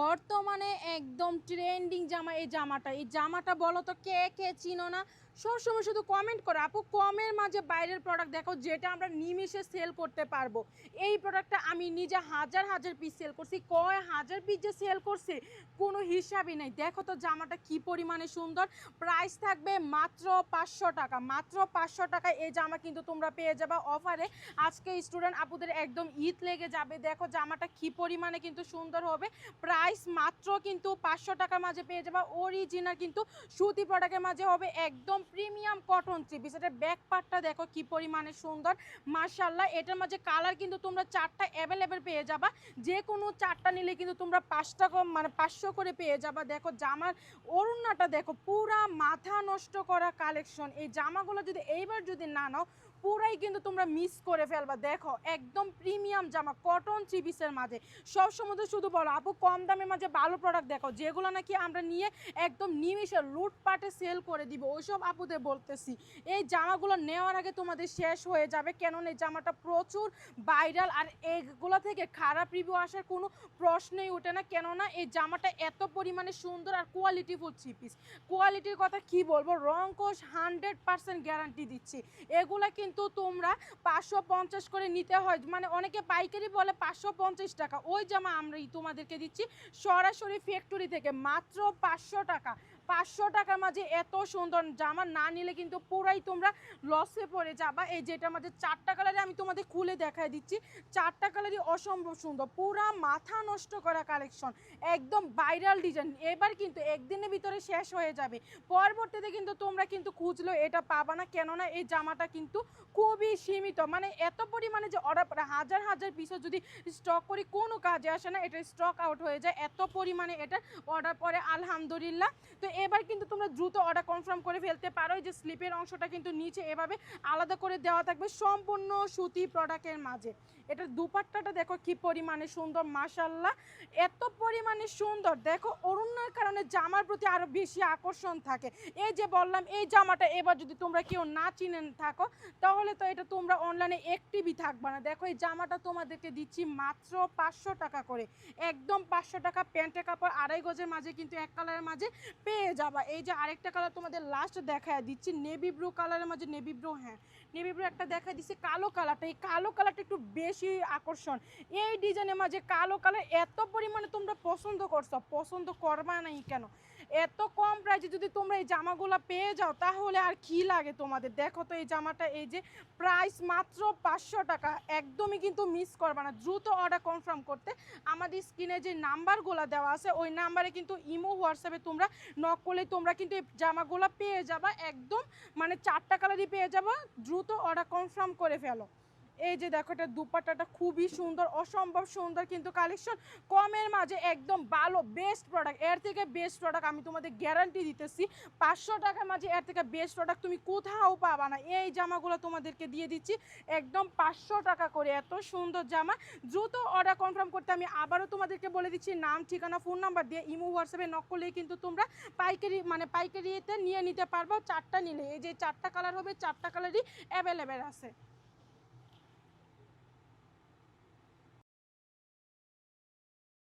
বর্তমানে একদম ট্রেন্ডিং জামা এই জামাটা। এই জামাটা বলো তো কে কে চিনো না? সবসময় শুধু কমেন্ট করো। আপু, কমের মাঝে বাইরের প্রোডাক্ট দেখো, যেটা আমরা নিমিষে সেল করতে পারব। এই প্রোডাক্টটা আমি নিজে হাজার হাজার পিস সেল করছি। কয় হাজার পিস যে সেল করছি, কোনো হিসাবই নেই। দেখো তো জামাটা কি পরিমাণে সুন্দর। প্রাইস থাকবে মাত্র পাঁচশো টাকা। মাত্র পাঁচশো টাকা এই জামা কিন্তু তোমরা পেয়ে যাবে অফারে আজকে স্টুডেন্ট আপুদের একদম ঈদ লেগে যাবে। দেখো জামাটা কি পরিমাণে কিন্তু সুন্দর হবে। প্রাইস মাত্র কিন্তু পাঁচশো টাকার মাঝে পেয়ে যাবে। অরিজিনাল কিন্তু সুতি প্রোডাক্টের মাঝে হবে। একদম প্রিমিয়াম কটন থ্রি এটার ব্যাক পার্টটা দেখো কি পরিমাণে সুন্দর। মার্শাল্লাহ এটার মাঝে কালার কিন্তু তোমরা চারটা অ্যাভেলেবেল পেয়ে যাবা। যে কোনো চারটা নিলে কিন্তু তোমরা পাঁচটা মানে পাঁচশো করে পেয়ে যাবা। দেখো জামার অরুণাটা দেখো, পুরা মাথা নষ্ট করা কালেকশন এই জামাগুলো যদি এইবার যদি না নাও পুরাই কিন্তু তোমরা মিস করে ফেলবা। দেখো, একদম প্রিমিয়াম জামা কটন পিসের মাঝে। সব সময় শুধু বলো, আপু, কম দামের মাঝে ভালো প্রোডাক্ট দেখো যেগুলো নাকি আমরা নিয়ে একদম নিমিশে লুটপাটে সেল করে দিব, ওইসব আপুদের বলতেছি। এই জামাগুলো নেওয়ার আগে তোমাদের শেষ হয়ে যাবে, কেননা এই জামাটা প্রচুর ভাইরাল আর এগুলো থেকে খারাপ রিভিউ আসার কোনো প্রশ্নই ওঠে না। কেননা এই জামাটা এত পরিমাণে সুন্দর আর কোয়ালিটিফুল থ্রি পিস কোয়ালিটির কথা কি বলব? রং কোষ হান্ড্রেড পার্সেন্ট গ্যারান্টি দিচ্ছি। এগুলা কিন্তু তোমরা পাঁচশো পঞ্চাশ করে নিতে হয়। মানে অনেকে পাইকারি বলে পাঁচশো পঞ্চাশ টাকা। ওই জামা আমরাই তোমাদেরকে দিচ্ছি সরাসরি ফ্যাক্টরি থেকে। মাত্র পাঁচশো টাকা। পাঁচশো টাকার মাঝে এত সুন্দর জামা না নিলে কিন্তু পুরাই তোমরা লসে পড়ে যাবা। এই যেটার মাঝে চারটা কালারে আমি তোমাদের খুলে দেখাই দিচ্ছি। চারটা কালারই অসম্ভব সুন্দর, পুরা মাথা নষ্ট করা কালেকশন একদম ভাইরাল ডিজাইন এবার কিন্তু একদিনের ভিতরে শেষ হয়ে যাবে। পরবর্তীতে কিন্তু তোমরা কিন্তু খুঁজলেও এটা পাবা না, কেননা এই জামাটা কিন্তু খুবই সীমিত। মানে এত পরিমাণে যে অর্ডার হাজার হাজার পিসও যদি স্টক করি কোনো কাজে আসে না, এটা স্টক আউট হয়ে যায়। এত পরিমাণে এটা অর্ডার পরে, আলহামদুলিল্লাহ। তো এবার কিন্তু তোমরা দ্রুত অর্ডার কনফার্ম করে ফেলতে পারো। যে স্লিপের অংশটা কিন্তু নিচে এভাবে আলাদা করে দেওয়া থাকবে সম্পূর্ণ সুতি প্রোডাক্টের মাঝে। এটার দুপাট্টাটা দেখো কি পরিমাণে সুন্দর মাশাল্লাহ এত পরিমাণে সুন্দর। দেখো, অরুণার কারণে জামার প্রতি আরও বেশি আকর্ষণ থাকে। এই যে বললাম, এই জামাটা এবার যদি তোমরা কেউ না চিনে থাকো, তাহলে তো এটা তোমরা অনলাইনে একটিভই থাকবে না। দেখো, এই জামাটা তোমাদেরকে দিচ্ছি মাত্র পাঁচশো টাকা করে। একদম পাঁচশো টাকা প্যান্টের কাপড়, আড়াই গজের মাঝে কিন্তু এক কালারের মাঝে পেয়ে যাবা। এই যে আরেকটা কালার তোমাদের লাস্ট দেখায় দিচ্ছি নেভি ব্লু কালারের মাঝে নেভি ব্লু হ্যাঁ। নেভি ব্লু একটা দেখা দিচ্ছি, কালো কালারটা এই কালো কালারটা একটু বেশি আকর্ষণ। এই ডিজাইনের মাঝে কালো কালার এত পরিমাণে তোমরা পছন্দ করছ। পছন্দ করবা নাই কেন? এত কম প্রাইসে যদি তোমরা এই জামাগুলো পেয়ে যাও, তাহলে আর কি লাগে তোমাদের? দেখো তো এই জামাটা, এই যে প্রাইস মাত্র পাঁচশো টাকা, একদমই কিন্তু মিস করবে না। দ্রুত অর্ডার কনফার্ম করতে আমাদের স্ক্রিনে যে নাম্বারগুলো দেওয়া আছে, ওই নাম্বারে কিন্তু ইমো, হোয়াটসঅ্যাপে তোমরা নক করলে তোমরা কিন্তু এই জামাগুলো পেয়ে যাবা। একদম মানে চারটা কালারই পেয়ে যাবা। দ্রুত অর্ডার কনফার্ম করে ফেলো। এই যে দেখো, এটা দুপাট্টাটা খুবই সুন্দর, অসম্ভব সুন্দর কিন্তু কালেকশন কমের মাঝে একদম ভালো বেস্ট প্রোডাক্টের থেকে বেস্ট প্রোডাক্ট আমি তোমাদের গ্যারান্টি দিতেছি, পাঁচশো টাকার মাঝে এর থেকে বেস্ট প্রোডাক্ট তুমি কোথাও পাবা না। এই জামাগুলো তোমাদেরকে দিয়ে দিচ্ছি, একদম পাঁচশো টাকা করে, এত সুন্দর জামা। দ্রুত অর্ডার কনফার্ম করতে আমি আবারও তোমাদেরকে বলে দিচ্ছি, নাম, ঠিকানা ফোন নাম্বার দিয়ে ইমো হোয়াটসঅ্যাপে নক করলেই কিন্তু তোমরা পাইকারি মানে পাইকারিতে নিয়ে নিতে পারব, চারটা নিলে। এই যে চারটা কালার হবে, চারটা কালারই অ্যাভেলেবেল আছে।